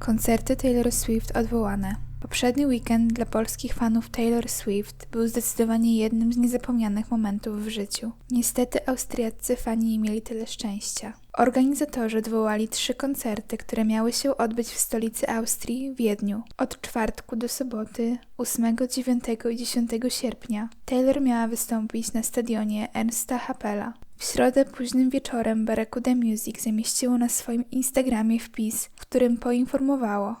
Koncerty Taylor Swift odwołane. Poprzedni weekend dla polskich fanów Taylor Swift był zdecydowanie jednym z niezapomnianych momentów w życiu. Niestety austriaccy fani nie mieli tyle szczęścia. Organizatorzy odwołali trzy koncerty, które miały się odbyć w stolicy Austrii, Wiedniu, od czwartku do soboty 8, 9 i 10 sierpnia. Taylor miała wystąpić na stadionie Ernsta Happela. W środę późnym wieczorem Barracuda Music zamieściło na swoim Instagramie wpis, w którym poinformowało,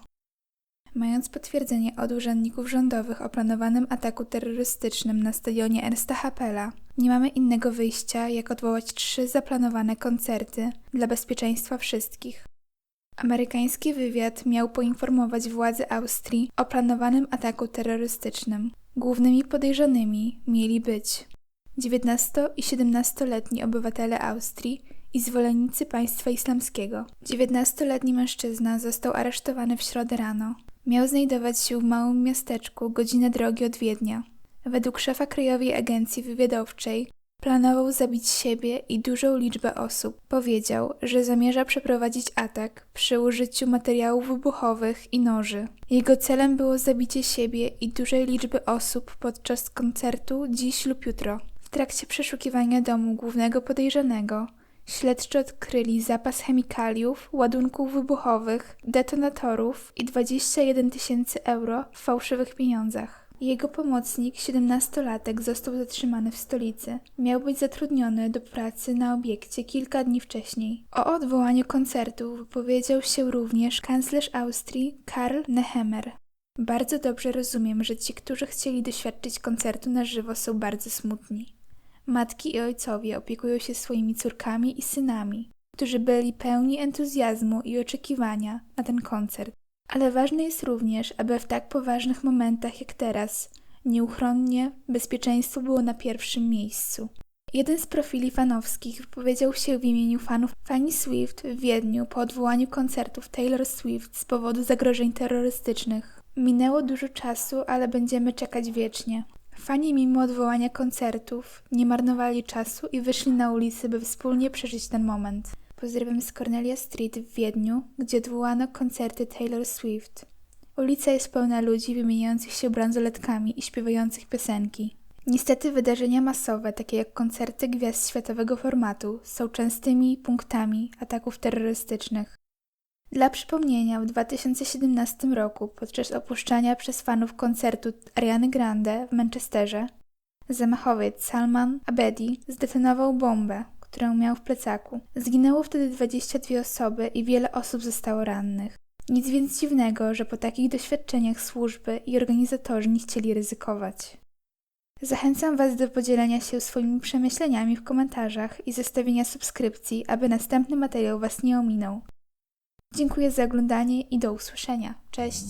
Mając potwierdzenie od urzędników rządowych o planowanym ataku terrorystycznym na stadionie Ernsta Happela, nie mamy innego wyjścia, jak odwołać trzy zaplanowane koncerty dla bezpieczeństwa wszystkich. Amerykański wywiad miał poinformować władze Austrii o planowanym ataku terrorystycznym. Głównymi podejrzanymi mieli być 19 i 17-letni obywatele Austrii i zwolennicy państwa islamskiego. 19-letni mężczyzna został aresztowany w środę rano. Miał znajdować się w małym miasteczku godzinę drogi od Wiednia. Według szefa Krajowej Agencji Wywiadowczej planował zabić siebie i dużą liczbę osób. Powiedział, że zamierza przeprowadzić atak przy użyciu materiałów wybuchowych i noży. Jego celem było zabicie siebie i dużej liczby osób podczas koncertu dziś lub jutro. W trakcie przeszukiwania domu głównego podejrzanego Śledczy odkryli zapas chemikaliów, ładunków wybuchowych, detonatorów i 21 tysięcy euro w fałszywych pieniądzach. Jego pomocnik, 17-latek, został zatrzymany w stolicy. Miał być zatrudniony do pracy na obiekcie kilka dni wcześniej. O odwołaniu koncertu wypowiedział się również kanclerz Austrii Karl Nehammer. Bardzo dobrze rozumiem, że ci, którzy chcieli doświadczyć koncertu na żywo, są bardzo smutni. Matki i ojcowie opiekują się swoimi córkami i synami, którzy byli pełni entuzjazmu i oczekiwania na ten koncert. Ale ważne jest również, aby w tak poważnych momentach jak teraz, nieuchronnie bezpieczeństwo było na pierwszym miejscu. Jeden z profili fanowskich wypowiedział się w imieniu fanów Fanny Swift w Wiedniu po odwołaniu koncertów Taylor Swift z powodu zagrożeń terrorystycznych. Minęło dużo czasu, ale będziemy czekać wiecznie. Fani mimo odwołania koncertów nie marnowali czasu i wyszli na ulicy, by wspólnie przeżyć ten moment. Pozdrawiam z Cornelia Street w Wiedniu, gdzie odwołano koncerty Taylor Swift. Ulica jest pełna ludzi wymieniających się bransoletkami i śpiewających piosenki. Niestety wydarzenia masowe, takie jak koncerty gwiazd światowego formatu, są częstymi punktami ataków terrorystycznych. Dla przypomnienia, w 2017 roku, podczas opuszczania przez fanów koncertu Ariany Grande w Manchesterze, zamachowiec Salman Abedi zdetonował bombę, którą miał w plecaku. Zginęło wtedy 22 osoby i wiele osób zostało rannych. Nic więc dziwnego, że po takich doświadczeniach służby i organizatorzy nie chcieli ryzykować. Zachęcam Was do podzielenia się swoimi przemyśleniami w komentarzach i zostawienia subskrypcji, aby następny materiał Was nie ominął. Dziękuję za oglądanie i do usłyszenia. Cześć!